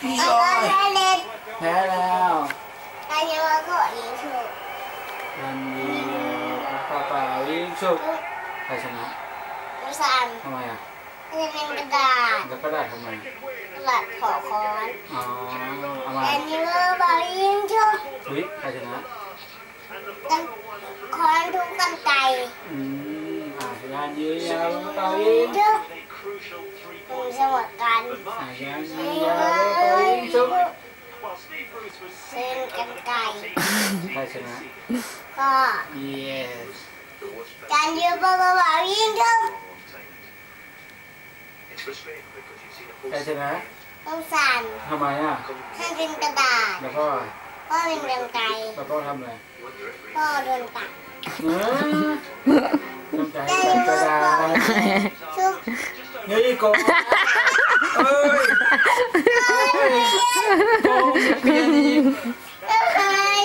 เอามาเล่นแพ้แล้วอันนี้ว่าก็ยิงถูกยันดีปาป่ายิงชุบใครชนะอุสันทำไมอะอันนี้เป็นกระดาษแล้วก็ได้ทำไมกระดาษขอค้อนอ๋อเอามาอันนี้ว่าบอลยิงถูกวิใครชนะกันค้อนทุกกันไกอืมอะยันยืนยาวเป่ายิงถูกมันเสมอกันอะยันยืนยาวเป่ายิงชุบ เส้นกันไกใครชนะก็ yes การยืมบอลบอลยิงถูกใครชนะต้องสั่นทำไมอะให้เป็นกระดาษแล้วก็พ่อเป็นกันไกแล้วก็ทำอะไรพ่อโดนตัดเออต้องใจเป็นกระดาษชุบเฮ้ยโกงเอ้ยเฮ้ยโกงเพี้ยนอีก เอ้ย